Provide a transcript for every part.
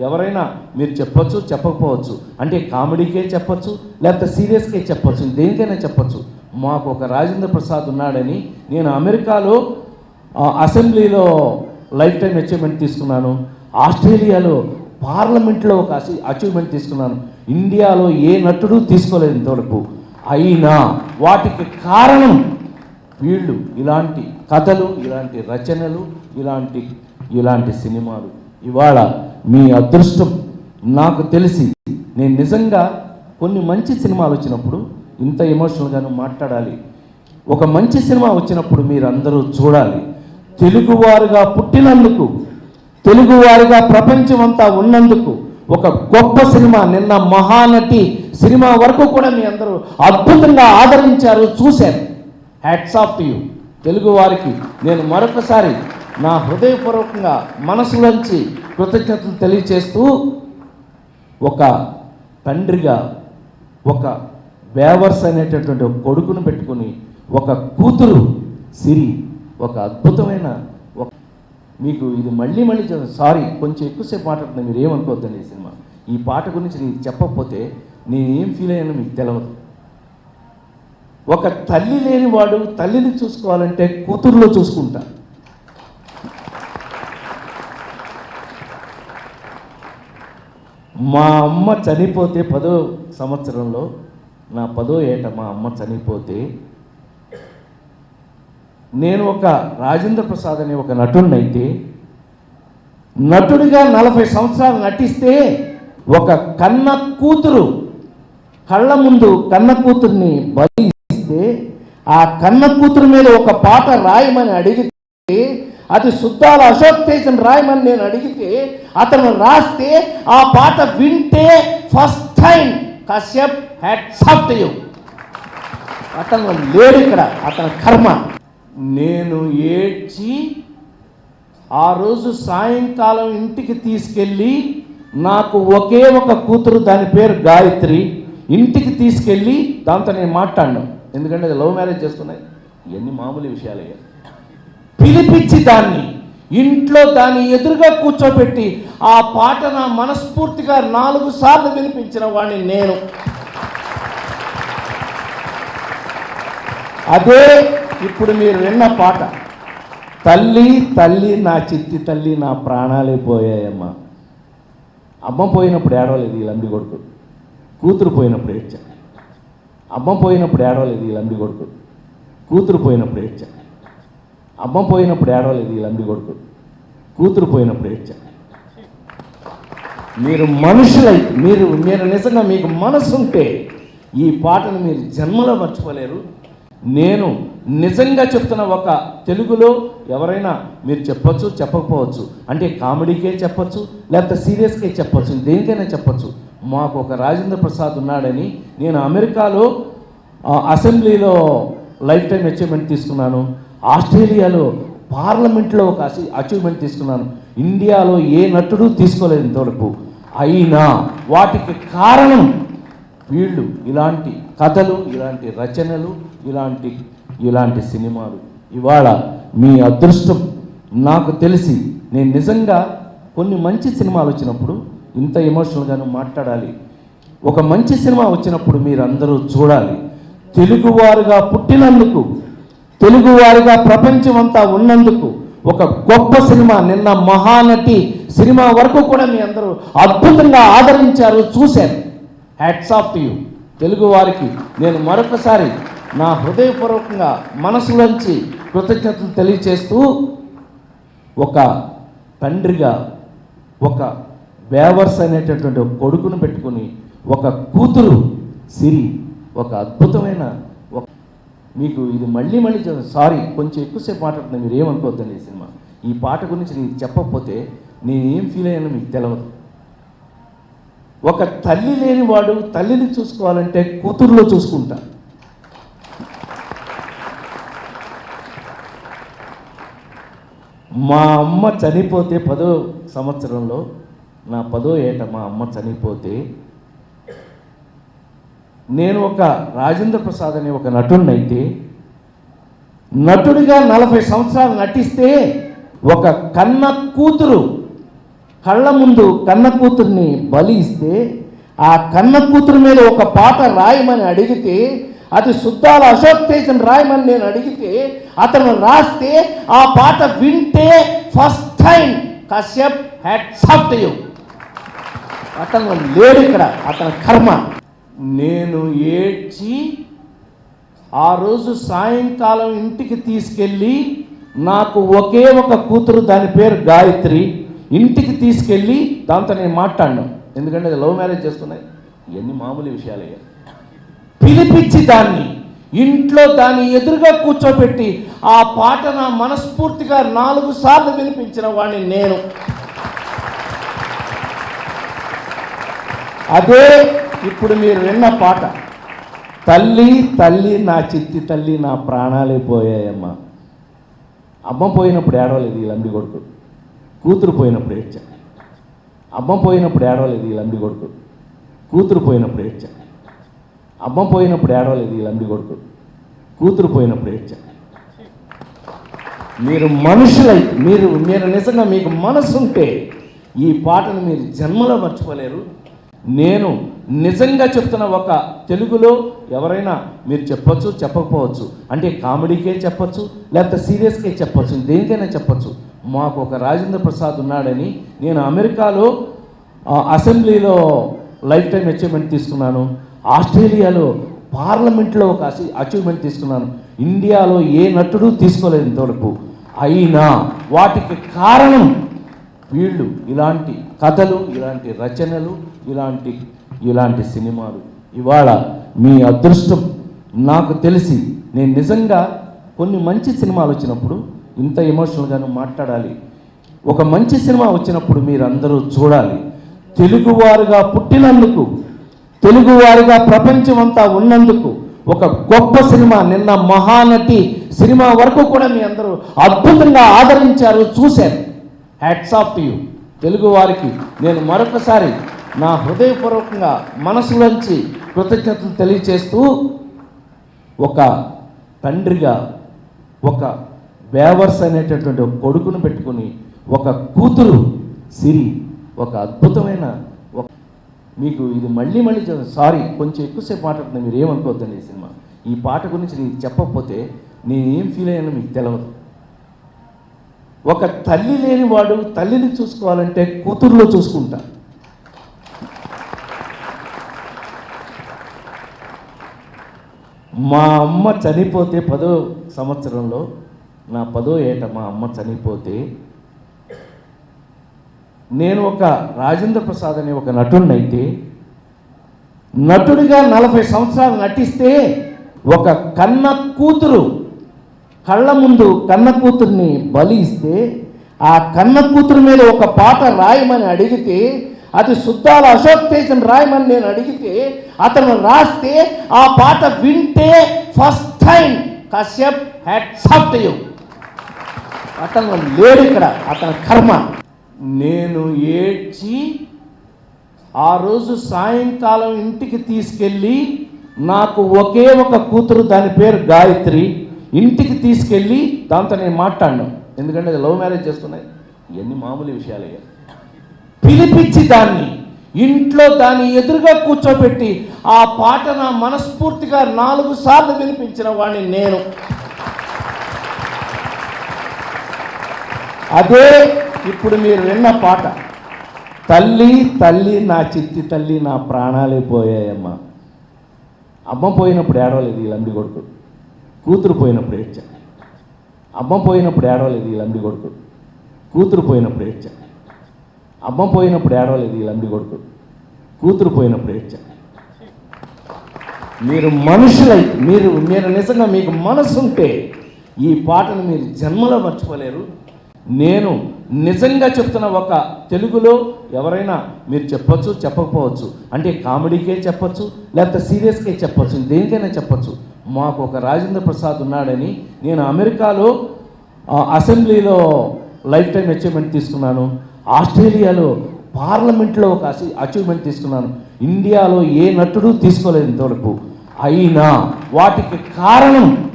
ఎవరైనా మీరు చెప్పొచ్చు చెప్పకపోవచ్చు. అంటే కామెడీకే చెప్పొచ్చు లేకపోతే సీరియస్కే చెప్పొచ్చు దేనికైనా చెప్పొచ్చు. మాకు ఒక రాజేంద్ర ప్రసాద్ ఉన్నాడని నేను అమెరికాలో అసెంబ్లీలో లైఫ్ టైం అచీవ్మెంట్ తీసుకున్నాను. ఆస్ట్రేలియాలో పార్లమెంట్లో ఒక అచీవ్మెంట్ తీసుకున్నాను. ఇండియాలో ఏ నటుడు తీసుకోలేదు ఇంతవరకు. అయినా వాటికి కారణం వీళ్ళు. ఇలాంటి కథలు ఇలాంటి రచనలు ఇలాంటి ఇలాంటి సినిమాలు. ఇవాళ మీ అదృష్టం నాకు తెలిసి నేను నిజంగా కొన్ని మంచి సినిమాలు వచ్చినప్పుడు ఇంత ఎమోషనల్గాను మాట్లాడాలి. ఒక మంచి సినిమా వచ్చినప్పుడు మీరందరూ చూడాలి. తెలుగువారుగా పుట్టినందుకు తెలుగువారుగా ప్రపంచం అంతా ఉన్నందుకు ఒక గొప్ప సినిమా నిన్న మహానటి సినిమా వరకు కూడా మీ అందరూ అద్భుతంగా ఆదరించారు చూశారు. Hats off to you Telugu వారికి నేను మరొకసారి నా హృదయపూర్వకంగా మనసులోంచి కృతజ్ఞతలు తెలియచేస్తూ ఒక తండ్రిగా ఒక వేవర్స్ అనేటటువంటి ఒక కొడుకును పెట్టుకుని ఒక కూతురు సిరి ఒక అద్భుతమైన ఒక మీకు ఇది మళ్ళీ మళ్ళీ సారీ కొంచెం ఎక్కువసేపు మాట్లాడుతుంది మీరు ఏమనుకోవద్దండి ఈ సినిమా. ఈ పాట గురించి నేను చెప్పకపోతే నేనేం ఫీల్ అయ్యానో మీకు తెలియదు ఒక తల్లి లేనివాడు తల్లిని చూసుకోవాలంటే కూతురులో చూసుకుంటా. మా అమ్మ చనిపోతే పదో సంవత్సరంలో నా పదో ఏట మా అమ్మ చనిపోతే నేను ఒక రాజేంద్ర ప్రసాద్ అనే ఒక నటుడినైతే నటుడిగా నలభై సంవత్సరాలు నటిస్తే ఒక కన్న కూతురు కళ్ళ ముందు కన్న కూతుర్ని బలి ఇస్తే ఆ కన్న కూతురు మీద ఒక పాట రాయమని అడిగితే అది శుద్ధాల అశోక్ తేజం రాయమని నేను అడిగితే అతను రాస్తే ఆ పాట వింటే ఫస్ట్ టైం కశ్యప్ హ్యాడ్ సాఫ్ట్ అతను లేడు ఇక్కడ అతని కర్మ. నేను ఏడ్చి ఆ రోజు సాయంకాలం ఇంటికి తీసుకెళ్ళి నాకు ఒకే ఒక కూతురు దాని పేరు గాయత్రి. ఇంటికి తీసుకెళ్ళి దాంతో నేను మాట్లాడినాను ఎందుకంటే అది లవ్ మ్యారేజ్ చేస్తున్నాయి. ఇవన్నీ మామూలు విషయాలయ్యా పిలిపించి దాన్ని ఇంట్లో దాన్ని ఎదురుగా కూర్చోబెట్టి ఆ పాట నా మనస్ఫూర్తిగా నాలుగు సార్లు వినిపించిన వాడిని నేను. అదే ఇప్పుడు మీరు విన్న పాట. తల్లి తల్లి నా చిత్తి తల్లి నా ప్రాణాలే పోయాయమ్మా. అమ్మ పోయినప్పుడు ఏడవలేదు ఈ లంబి కొడుకు. కూతురు పోయినప్పుడు ఏడ్చా. అమ్మ పోయినప్పుడు ఏడవలేదు ఈ లంబి కొడుకు. కూతురు పోయినప్పుడు ఏడ్చా. అమ్మ పోయినప్పుడు ఏడవలేదు ఈ లంబి కొడుకు. కూతురు పోయినప్పుడు ఏడ్చాను మీరు మనుషులై మీరు మీరు నిజంగా మీకు మనసు ఉంటే ఈ పాటను మీరు జన్మలో మర్చిపోలేరు. నేను నిజంగా చెప్తున్న ఒక తెలుగులో ఎవరైనా మీరు చెప్పొచ్చు చెప్పకపోవచ్చు. అంటే కామెడీకే చెప్పొచ్చు లేకపోతే సీరియస్కే చెప్పొచ్చు దేనికైనా చెప్పొచ్చు. మాకు ఒక రాజేంద్ర ప్రసాద్ ఉన్నాడని నేను అమెరికాలో అసెంబ్లీలో లైఫ్ టైం అచీవ్మెంట్ తీసుకున్నాను. ఆస్ట్రేలియాలో పార్లమెంట్లో ఒక అచీవ్మెంట్ తీసుకున్నాను. ఇండియాలో ఏ నటుడు తీసుకోలేదు ఇంతవరకు. అయినా వాటికి కారణం వీళ్ళు. ఇలాంటి కథలు ఇలాంటి రచనలు ఇలాంటి ఇలాంటి సినిమాలు. ఇవాళ మీ అదృష్టం నాకు తెలిసి నేను నిజంగా కొన్ని మంచి సినిమాలు వచ్చినప్పుడు ఇంత ఎమోషనల్గాను మాట్లాడాలి. ఒక మంచి సినిమా వచ్చినప్పుడు మీరందరూ చూడాలి. తెలుగువారుగా పుట్టినందుకు తెలుగువారుగా ప్రపంచమంతా ఉన్నందుకు ఒక గొప్ప సినిమా నిన్న మహానటి సినిమా వరకు కూడా మీ అందరూ అద్భుతంగా ఆదరించారు చూశారు. Hats off to you Telugu వారికి నేను మరొకసారి నా హృదయపూర్వకంగా మనసులోంచి కృతజ్ఞతలు తెలియచేస్తూ ఒక తండ్రిగా ఒక వేవర్స్ అనేటటువంటి కొడుకును పెట్టుకుని ఒక కూతురు సిరి ఒక అద్భుతమైన మీకు ఇది మళ్ళీ మళ్ళీ సారీ కొంచెం ఎక్కువసేపు మాట్లాడుతున్నా మీరు ఏమనుకోవద్దండి ఈ సినిమా? ఈ పాట గురించి నేను చెప్పకపోతే నేను ఏం ఫీల్ అయ్యానో మీకు తెలియదు ఒక తల్లి లేనివాడు తల్లిని చూసుకోవాలంటే కూతురులో చూసుకుంటా. మా అమ్మ చనిపోతే పదో సంవత్సరంలో నా పదో ఏట మా అమ్మ చనిపోతే నేను ఒక రాజేంద్ర ప్రసాద్ అనే ఒక నటుడినైతే నటుడిగా నలభై సంవత్సరాలు నటిస్తే ఒక కన్న కూతురు కళ్ళ ముందు కన్న కూతుర్ని బలి ఇస్తే ఆ కన్న కూతురు మీద ఒక పాట రాయమని అడిగితే అది శుద్ధాల అశోక్ తేజన్ రాయమని నేను అడిగితే అతను రాస్తే ఆ పాట వింటే ఫస్ట్ టైం కశ్యప్ హ్యాడ్ సాఫ్ట్ యూ. అతను లేడు ఇక్కడ అతని కర్మ. నేను ఏడ్చి ఆ రోజు సాయంకాలం ఇంటికి తీసుకెళ్ళి నాకు ఒకే ఒక కూతురు దాని పేరు గాయత్రి. ఇంటికి తీసుకెళ్ళి దాంతో నేను మాట్లాడినాను ఎందుకంటే లవ్ మ్యారేజ్ చేస్తున్నాయి. ఇవన్నీ మామూలు విషయాలయ్యా. పిలిపించి దాన్ని ఇంట్లో దాన్ని ఎదురుగా కూర్చోబెట్టి ఆ పాట నా మనస్ఫూర్తిగా నాలుగు సార్లు వినిపించిన వాడిని నేను. అదే ఇప్పుడు మీరు విన్న పాట. తల్లి తల్లి నా చిత్తి తల్లి నా ప్రాణాలే పోయాయమ్మా. అమ్మ పోయినప్పుడు ఏడవలేదు ఈ లంబి కొడుకు. కూతురు పోయినప్పుడు ఏడ్చా. అమ్మ పోయినప్పుడు ఏడవలేదు ఈ లంబి కొడుకు. కూతురు పోయినప్పుడు ఏడ్చా. అమ్మ పోయినప్పుడు ఏడవలేదు ఈ లంబి కొడుకు. కూతురు పోయినప్పుడు ఏడ్చా. మీరు మనుషులై మీరు మీరు నిజంగా మీకు మనసు ఉంటే ఈ పాటను మీరు జన్మలో మర్చిపోలేరు. నేను నిజంగా చెప్తున్న ఒక తెలుగులో ఎవరైనా మీరు చెప్పొచ్చు చెప్పకపోవచ్చు. అంటే కామెడీకే చెప్పొచ్చు లేకపోతే సీరియస్కే చెప్పొచ్చు దేనికైనా చెప్పొచ్చు. మాకు ఒక రాజేంద్ర ప్రసాద్ ఉన్నాడని నేను అమెరికాలో అసెంబ్లీలో లైఫ్ టైం అచీవ్మెంట్ తీసుకున్నాను. ఆస్ట్రేలియాలో పార్లమెంట్లో ఒక అచీవ్మెంట్ తీసుకున్నాను. ఇండియాలో ఏ నటుడు తీసుకోలేదు ఇంతవరకు అయినా వాటికి కారణం వీళ్ళు ఇలాంటి కథలు ఇలాంటి రచనలు ఇలాంటి ఇలాంటి సినిమాలు. ఇవాళ మీ అదృష్టం నాకు తెలిసి నేను నిజంగా కొన్ని మంచి సినిమాలు వచ్చినప్పుడు ఇంత ఎమోషనల్గాను మాట్లాడాలి. ఒక మంచి సినిమా వచ్చినప్పుడు మీరందరూ చూడాలి. తెలుగువారుగా పుట్టినందుకు తెలుగువారుగా ప్రపంచం అంతా ఉన్నందుకు ఒక గొప్ప సినిమా నిన్న మహానటి సినిమా వరకు కూడా మీ అందరూ అద్భుతంగా ఆదరించారు చూశారు. Hats off to you Telugu వారికి నేను మరొకసారి నా హృదయపూర్వకంగా మనసులోంచి కృతజ్ఞతలు తెలియచేస్తూ ఒక తండ్రిగా ఒక బేవర్స్ అనేటటువంటి ఒక కొడుకును పెట్టుకుని ఒక కూతురు సిరి ఒక అద్భుతమైన ఒక మీకు ఇది మళ్ళీ మళ్ళీ సారీ కొంచెం ఎక్కువసేపు మాట్లాడుతున్నా మీరు ఏమనుకోవద్దండి ఈ సినిమా. ఈ పాట గురించి నేను చెప్పకపోతే నేనేం ఫీల్ అయ్యానో మీకు తెలియదు ఒక తల్లి లేని వాడు తల్లిని చూసుకోవాలంటే కూతురులో చూసుకుంటా. మా అమ్మ చనిపోతే పదో సంవత్సరంలో నా పదో ఏట మా అమ్మ చనిపోతే నేను ఒక రాజేంద్ర ప్రసాద్ అనే ఒక నటుడినైతే నటుడిగా నలభై సంవత్సరాలు నటిస్తే ఒక కన్న కూతురు కళ్ళ ముందు కన్న కూతుర్ని బలి ఇస్తే ఆ కన్న కూతురు మీద ఒక పాట రాయమని అడిగితే అది శుద్ధాల అశోక్ తేజం రాయమని నేను అడిగితే అతను రాస్తే ఆ పాట వింటే first time Kashyap hats off you అతను లేడు ఇక్కడ అతని కర్మ. నేను ఏడ్చి ఆ రోజు సాయంకాలం ఇంటికి తీసుకెళ్ళి నాకు ఒకే ఒక కూతురు దాని పేరు గాయత్రి. ఇంటికి తీసుకెళ్ళి దాంతో నేను మాట్లాడినాను ఎందుకంటే అది లవ్ మ్యారేజ్ చేస్తున్నాయి. ఇవన్నీ మామూలు విషయాలయ్యా పిలిపించి దాన్ని ఇంట్లో దాన్ని ఎదురుగా కూర్చోబెట్టి ఆ పాట నా మనస్ఫూర్తిగా నాలుగు సార్లు వినిపించిన వాడిని నేను. అదే ఇప్పుడు మీరు విన్న పాట. తల్లి తల్లి నా చిత్తి తల్లి నా ప్రాణాలే పోయాయమ్మా. అమ్మ పోయినప్పుడు ఏడవలేదు ఈ లంబి కొడుకు కూతురు పోయినప్పుడు ఏడ్చా. అమ్మ పోయినప్పుడు ఏడవలేదు ఈ లంబి కొడుకు. కూతురు పోయినప్పుడు ఏడ్చా. అమ్మ పోయినప్పుడు ఏడవలేదు ఈ లంబి కొడుకు. కూతురు పోయినప్పుడు ఏడ్చా. మీరు మనుషులై మీరు మీరు నిజంగా మీకు మనసు ఉంటే ఈ పాటను మీరు జన్మలో మర్చిపోలేరు. నేను నిజంగా చెప్తున్న ఒక తెలుగులో ఎవరైనా మీరు చెప్పొచ్చు చెప్పకపోవచ్చు. అంటే కామెడీకే చెప్పొచ్చు లేకపోతే సీరియస్కే చెప్పొచ్చు దేనికైనా చెప్పొచ్చు. మాకు ఒక రాజేంద్ర ప్రసాద్ ఉన్నాడని నేను అమెరికాలో అసెంబ్లీలో లైఫ్ టైం అచీవ్మెంట్ తీసుకున్నాను. ఆస్ట్రేలియాలో పార్లమెంట్లో ఒక అచీవ్మెంట్ తీసుకున్నాను. ఇండియాలో ఏ నటుడు తీసుకోలేదు ఇంతవరకు అయినా వాటికి కారణం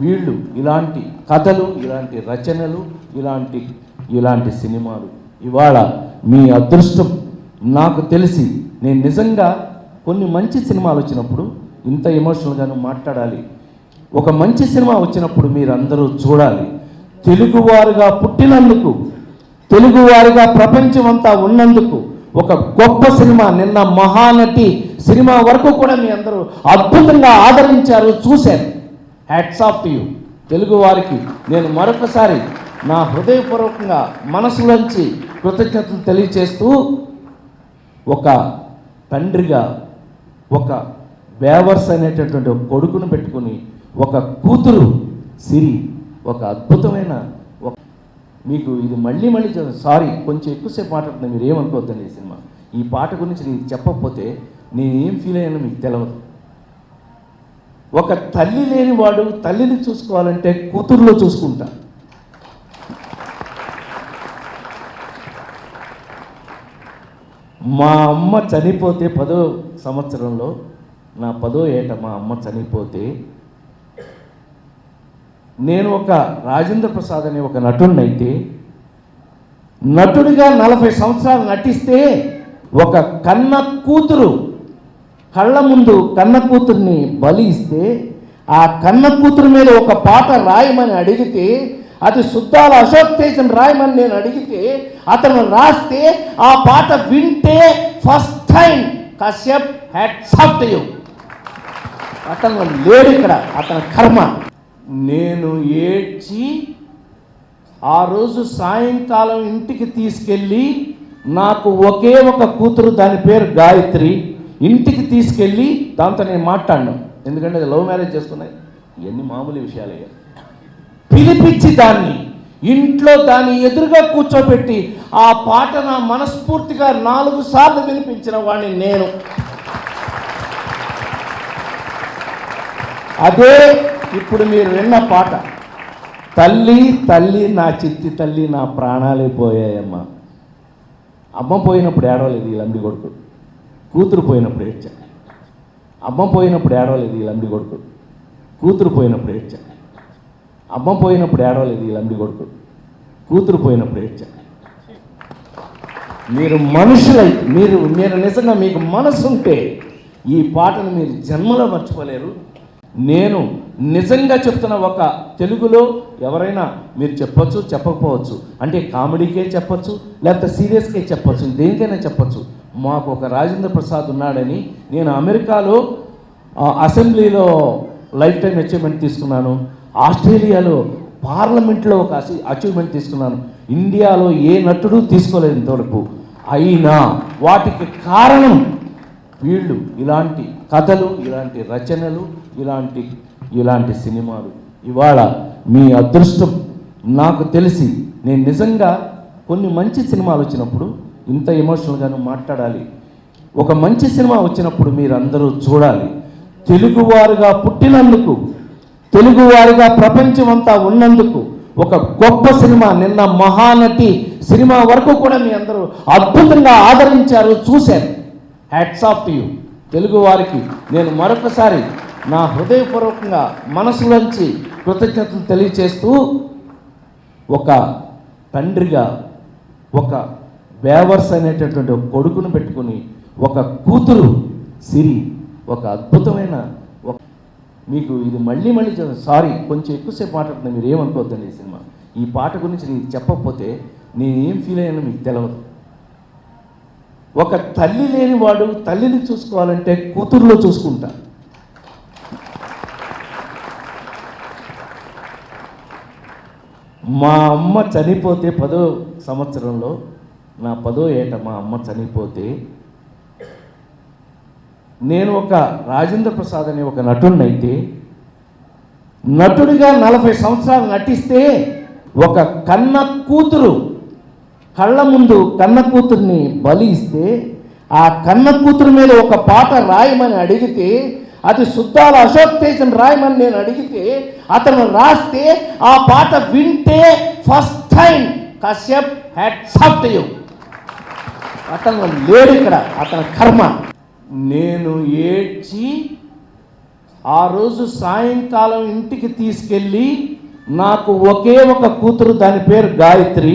వీళ్ళు. ఇలాంటి కథలు ఇలాంటి రచనలు ఇలాంటి ఇలాంటి సినిమాలు. ఇవాళ మీ అదృష్టం నాకు తెలిసి నేను నిజంగా కొన్ని మంచి సినిమాలు వచ్చినప్పుడు ఇంత ఎమోషనల్గాను మాట్లాడాలి. ఒక మంచి సినిమా వచ్చినప్పుడు మీరందరూ చూడాలి. తెలుగువారుగా పుట్టినందుకు తెలుగువారిగా ప్రపంచమంతా ఉన్నందుకు ఒక గొప్ప సినిమా నిన్న మహానటి సినిమా వరకు కూడా మీ అందరూ అద్భుతంగా ఆదరించారు చూశారు. Hats off to you Telugu వారికి నేను మరొకసారి నా హృదయపూర్వకంగా మనసులోంచి కృతజ్ఞతలు తెలియచేస్తూ ఒక తండ్రిగా ఒక బేవర్స్ అనేటటువంటి ఒక కొడుకును పెట్టుకుని ఒక కూతురు సిరి ఒక అద్భుతమైన ఒక మీకు ఇది మళ్ళీ మళ్ళీ సారీ కొంచెం ఎక్కువసేపు మాట్లాడుతున్నా మీరు ఏమనుకోవద్దండి ఈ సినిమా. ఈ పాట గురించి నేను చెప్పకపోతే నేనేం ఫీల్ అయ్యానో మీకు తెలియదు ఒక తల్లి లేని వాడు తల్లిని చూసుకోవాలంటే కూతురులో చూసుకుంటా. మా అమ్మ చనిపోతే పదో సంవత్సరంలో నా పదో ఏట మా అమ్మ చనిపోతే నేను ఒక రాజేంద్ర ప్రసాద్ అనే ఒక నటుడినైతే నటుడిగా నలభై సంవత్సరాలు నటిస్తే ఒక కన్న కూతురు కళ్ళ ముందు కన్న కూతుర్ని బలి ఇస్తే ఆ కన్న కూతురు మీద ఒక పాట రాయమని అడిగితే అది శుద్ధాల అశోక్ తేజం రాయమని నేను అడిగితే అతను రాస్తే ఆ పాట వింటే ఫస్ట్ టైం కశ్యప్ హ్యాడ్ సాఫ్ట్ యూ అతను లేడు ఇక్కడ అతని కర్మ. నేను ఏడ్చి ఆ రోజు సాయంకాలం ఇంటికి తీసుకెళ్ళి నాకు ఒకే ఒక కూతురు దాని పేరు గాయత్రి. ఇంటికి తీసుకెళ్ళి దాంతో నేను మాట్లాడినాం. ఎందుకంటే అది లవ్ మ్యారేజ్ చేస్తున్నాయి ఇవన్నీ మామూలు విషయాలయ్యా పిలిపించి దాన్ని ఇంట్లో దాన్ని ఎదురుగా కూర్చోబెట్టి ఆ పాట నా మనస్ఫూర్తిగా నాలుగు సార్లు వినిపించిన వాడిని నేను. అదే ఇప్పుడు మీరు విన్న పాట. తల్లి తల్లి నా చిత్తి తల్లి నా ప్రాణాలే పోయాయమ్మా. అమ్మ పోయినప్పుడు ఏడవలేదు ఈ లంబి కొడుకు. కూతురు పోయినప్పుడు ఏడ్చా. అమ్మ పోయినప్పుడు ఏడవలేదు ఈ లంబి కొడుకు. కూతురు పోయినప్పుడు ఏడ్చా. అమ్మ పోయినప్పుడు ఏడవలేదు ఈ లంబి కొడుకు. కూతురు పోయినప్పుడు ఏడ్చా. మీరు మనుషులై మీరు మీరు నిజంగా మీకు మనసు ఉంటే ఈ పాటను మీరు జన్మలో మర్చిపోలేరు. నేను నిజంగా చెప్తున్న ఒక తెలుగులో ఎవరైనా మీరు చెప్పొచ్చు చెప్పకపోవచ్చు. అంటే కామెడీకే చెప్పొచ్చు లేకపోతే సీరియస్కే చెప్పొచ్చు దేనికైనా చెప్పొచ్చు. మాకు ఒక రాజేంద్ర ప్రసాద్ ఉన్నాడని నేను అమెరికాలో అసెంబ్లీలో లైఫ్ టైం అచీవ్మెంట్ తీసుకున్నాను. ఆస్ట్రేలియాలో పార్లమెంట్లో ఒక అచీవ్మెంట్ తీసుకున్నాను. ఇండియాలో ఏ నటుడు తీసుకోలేదు ఇంతవరకు. అయినా వాటికి కారణం వీళ్ళు. ఇలాంటి కథలు ఇలాంటి రచనలు ఇలాంటి ఇలాంటి సినిమాలు. ఇవాళ మీ అదృష్టం నాకు తెలిసి నేను నిజంగా కొన్ని మంచి సినిమాలు వచ్చినప్పుడు ఇంత ఎమోషనల్గాను మాట్లాడాలి. ఒక మంచి సినిమా వచ్చినప్పుడు మీరందరూ చూడాలి. తెలుగువారుగా పుట్టినందుకు తెలుగువారుగా ప్రపంచమంతా ఉన్నందుకు ఒక గొప్ప సినిమా నిన్న మహానటి సినిమా వరకు కూడా మీ అందరూ అద్భుతంగా ఆదరించారు చూశారు. Hats off to you Telugu వారికి నేను మరొకసారి నా హృదయపూర్వకంగా మనసులోంచి కృతజ్ఞతలు తెలియచేస్తూ ఒక తండ్రిగా ఒక వేవర్స్ అనేటటువంటి ఒక కొడుకును పెట్టుకుని ఒక కూతురు సిరి ఒక అద్భుతమైన ఒక మీకు ఇది మళ్ళీ మళ్ళీ సారీ కొంచెం ఎక్కువసేపు మాట్లాడుతున్నా మీరు ఏమనుకోవద్దండి ఈ సినిమా. ఈ పాట గురించి నేను చెప్పకపోతే నేనేం ఫీల్ అయ్యానో మీకు తెలియదు ఒక తల్లి లేనివాడు తల్లిని చూసుకోవాలంటే కూతురులో చూసుకుంటా. మా అమ్మ చనిపోతే పదో సంవత్సరంలో నా పదో ఏట మా అమ్మ చనిపోతే నేను ఒక రాజేంద్ర ప్రసాద్ అనే ఒక నటుడినైతే నటుడిగా నలభై సంవత్సరాలు నటిస్తే ఒక కన్న కూతురు కళ్ళ ముందు కన్న కూతుర్ని బలి ఇస్తే ఆ కన్న కూతురు మీద ఒక పాట రాయమని అడిగితే అది శుద్ధాల అశోక్ తేజన్ రాయమని నేను అడిగితే అతను రాస్తే ఆ పాట వింటే first time Kashyap had you అతను లేడు ఇక్కడ అతని కర్మ. నేను ఏడ్చి ఆ రోజు సాయంకాలం ఇంటికి తీసుకెళ్ళి నాకు ఒకే ఒక కూతురు దాని పేరు గాయత్రి.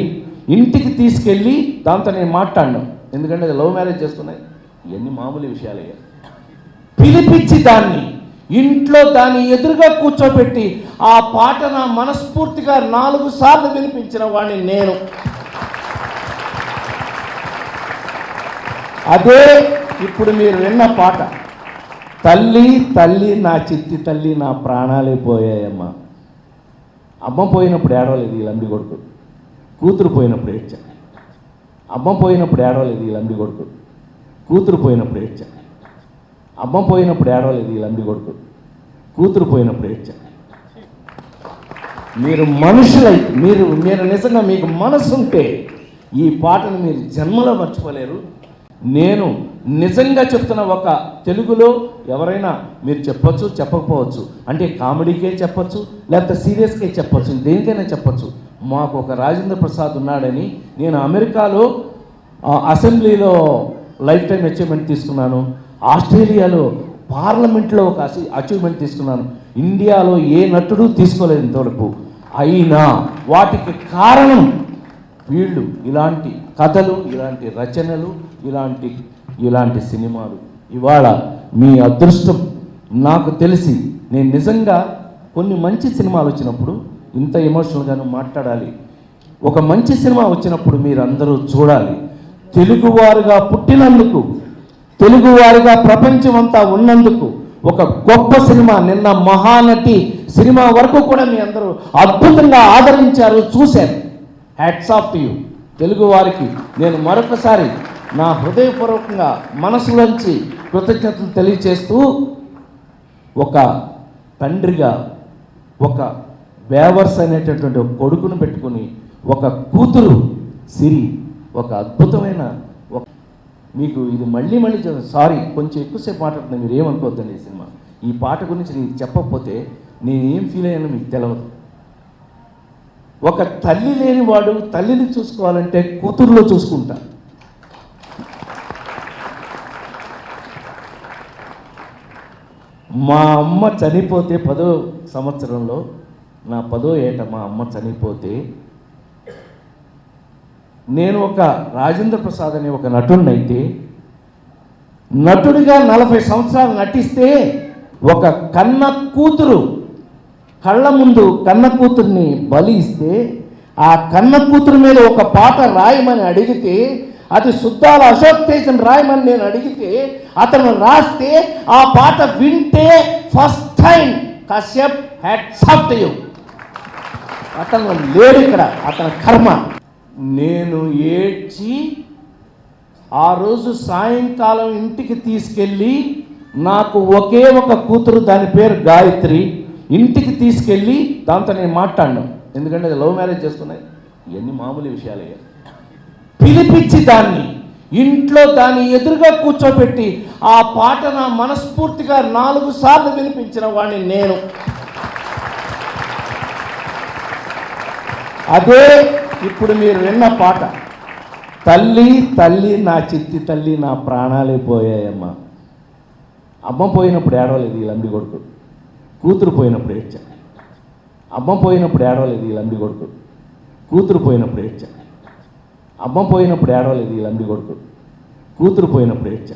ఇంటికి తీసుకెళ్ళి దాంతో నేను మాట్లాడినాం. ఎందుకంటే లవ్ మ్యారేజ్ చేస్తున్నాయి. ఇవన్నీ మామూలు విషయాలయ్యా పిలిపించి దాన్ని ఇంట్లో దాన్ని ఎదురుగా కూర్చోబెట్టి ఆ పాట నా మనస్ఫూర్తిగా నాలుగు సార్లు వినిపించిన వాడిని నేను. అదే ఇప్పుడు మీరు విన్న పాట. తల్లి తల్లి నా చిత్తి తల్లి నా ప్రాణాలే పోయాయమ్మా. అమ్మ పోయినప్పుడు ఏడవలేదు ఈ లంబి కొడుకు. కూతురు పోయినప్పుడు ఏడ్చా. అమ్మ పోయినప్పుడు ఏడవలేదు ఈ లంబి కొడుకు. కూతురు పోయినప్పుడు ఏడ్చా. అమ్మ పోయినప్పుడు ఏడవలేదు ఈ లంబి కొడుకు. కూతురు పోయినప్పుడు ఏడ్చా. మీరు మనుషులై మీరు మీరు నిజంగా మీకు మనసు ఉంటే ఈ పాటను మీరు జన్మలో మర్చిపోలేరు. నేను నిజంగా చెప్తున్న ఒక తెలుగులో ఎవరైనా మీరు చెప్పొచ్చు చెప్పకపోవచ్చు. అంటే కామెడీకే చెప్పొచ్చు లేకపోతే సీరియస్కే చెప్పొచ్చు దేనికైనా చెప్పొచ్చు. మాకు ఒక రాజేంద్ర ప్రసాద్ ఉన్నాడని నేను అమెరికాలో అసెంబ్లీలో లైఫ్ టైం అచీవ్మెంట్ తీసుకున్నాను. ఆస్ట్రేలియాలో పార్లమెంట్లో ఒక అచీవ్మెంట్ తీసుకున్నాను. ఇండియాలో ఏ నటుడు తీసుకోలేదు ఇంతవరకు. అయినా వాటికి కారణం వీళ్ళు. ఇలాంటి కథలు ఇలాంటి రచనలు ఇలాంటి ఇలాంటి సినిమాలు. ఇవాళ మీ అదృష్టం నాకు తెలిసి నేను నిజంగా కొన్ని మంచి సినిమాలు వచ్చినప్పుడు ఇంత ఎమోషనల్గాను మాట్లాడాలి. ఒక మంచి సినిమా వచ్చినప్పుడు మీరు అందరూ చూడాలి. తెలుగువారుగా పుట్టినందుకు తెలుగువారిగా ప్రపంచం అంతా ఉన్నందుకు ఒక గొప్ప సినిమా నిన్న మహానటి సినిమా వరకు కూడా మీ అందరూ అద్భుతంగా ఆదరించారు చూశారు. Hats off to you Telugu వారికి నేను మరొకసారి నా హృదయపూర్వకంగా మనసులోంచి కృతజ్ఞతలు తెలియచేస్తూ ఒక తండ్రిగా ఒక వేవర్స్ అనేటటువంటి కొడుకును పెట్టుకుని ఒక కూతురు సిరి ఒక అద్భుతమైన మీకు ఇది మళ్ళీ మళ్ళీ సారీ కొంచెం ఎక్కువసేపు మాట్లాడుతున్నా మీరు ఏమనుకోవద్దండి ఈ సినిమా? ఈ పాట గురించి నేను చెప్పకపోతే నేను ఏం ఫీల్ అయ్యానో మీకు తెలియదు ఒక తల్లి లేనివాడు తల్లిని చూసుకోవాలంటే కూతురులో చూసుకుంటా. మా అమ్మ చనిపోతే పదో సంవత్సరంలో నా పదో ఏట మా అమ్మ చనిపోతే నేను ఒక రాజేంద్ర ప్రసాద్ అనే ఒక నటుడినైతే అయితే నటుడిగా నలభై సంవత్సరాలు నటిస్తే ఒక కన్న కూతురు కళ్ళ ముందు కన్న కూతుర్ని బలి ఇస్తే ఆ కన్న కూతురు మీద ఒక పాట రాయమని అడిగితే అది శుద్ధాల అశోక్ తేజన్ రాయమని నేను అడిగితే అతను రాస్తే ఆ పాట వింటే ఫస్ట్ టైం కశ్యప్ హ్యాడ్ సాఫ్ట్ యూ. అతను లేడు ఇక్కడ అతని కర్మ. నేను ఏడ్చి ఆ రోజు సాయంకాలం ఇంటికి తీసుకెళ్ళి నాకు ఒకే ఒక కూతురు దాని పేరు గాయత్రి. ఇంటికి తీసుకెళ్ళి దాంతో నేను మాట్లాడినాను ఎందుకంటే లవ్ మ్యారేజ్ చేస్తున్నాయి. ఇవన్నీ మామూలు విషయాలే. పిలిపించి దాన్ని ఇంట్లో దాన్ని ఎదురుగా కూర్చోబెట్టి ఆ పాట నా మనస్ఫూర్తిగా నాలుగు సార్లు వినిపించిన వాడిని నేను. అదే ఇప్పుడు మీరు విన్న పాట తల్లి తల్లి నా చిత్తి తల్లి నా ప్రాణాలే పోయాయమ్మా. అమ్మ పోయినప్పుడు ఏడవలేదు ఈ లంబి కొడుకు. కూతురు పోయినప్పుడు ఏడ్చా. అమ్మ పోయినప్పుడు ఏడవలేదు ఈ లంబి కొడుకు. కూతురు పోయినప్పుడు ఏడ్చా. అమ్మ పోయినప్పుడు ఏడవలేదు ఈ లంబి కొడుకు. కూతురు పోయినప్పుడు ఏడ్చా.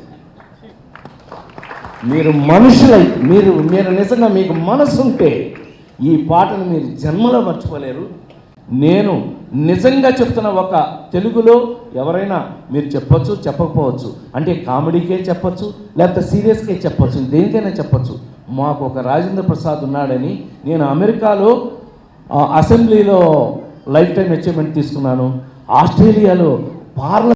మీరు మనుషులై మీరు మీరు నిజంగా మీకు మనసు ఉంటే ఈ పాటను మీరు జన్మలో మర్చిపోలేరు. నేను నిజంగా చెప్తున్న ఒక తెలుగులో ఎవరైనా మీరు చెప్పొచ్చు చెప్పకపోవచ్చు. అంటే కామెడీకే చెప్పొచ్చు లేకపోతే సీరియస్కే చెప్పొచ్చు దేనికైనా చెప్పొచ్చు. మాకు ఒక రాజేంద్ర ప్రసాద్ ఉన్నాడని నేను అమెరికాలో అసెంబ్లీలో లైఫ్ టైం అచీవ్మెంట్ తీసుకున్నాను. ఆస్ట్రేలియాలో పార్ల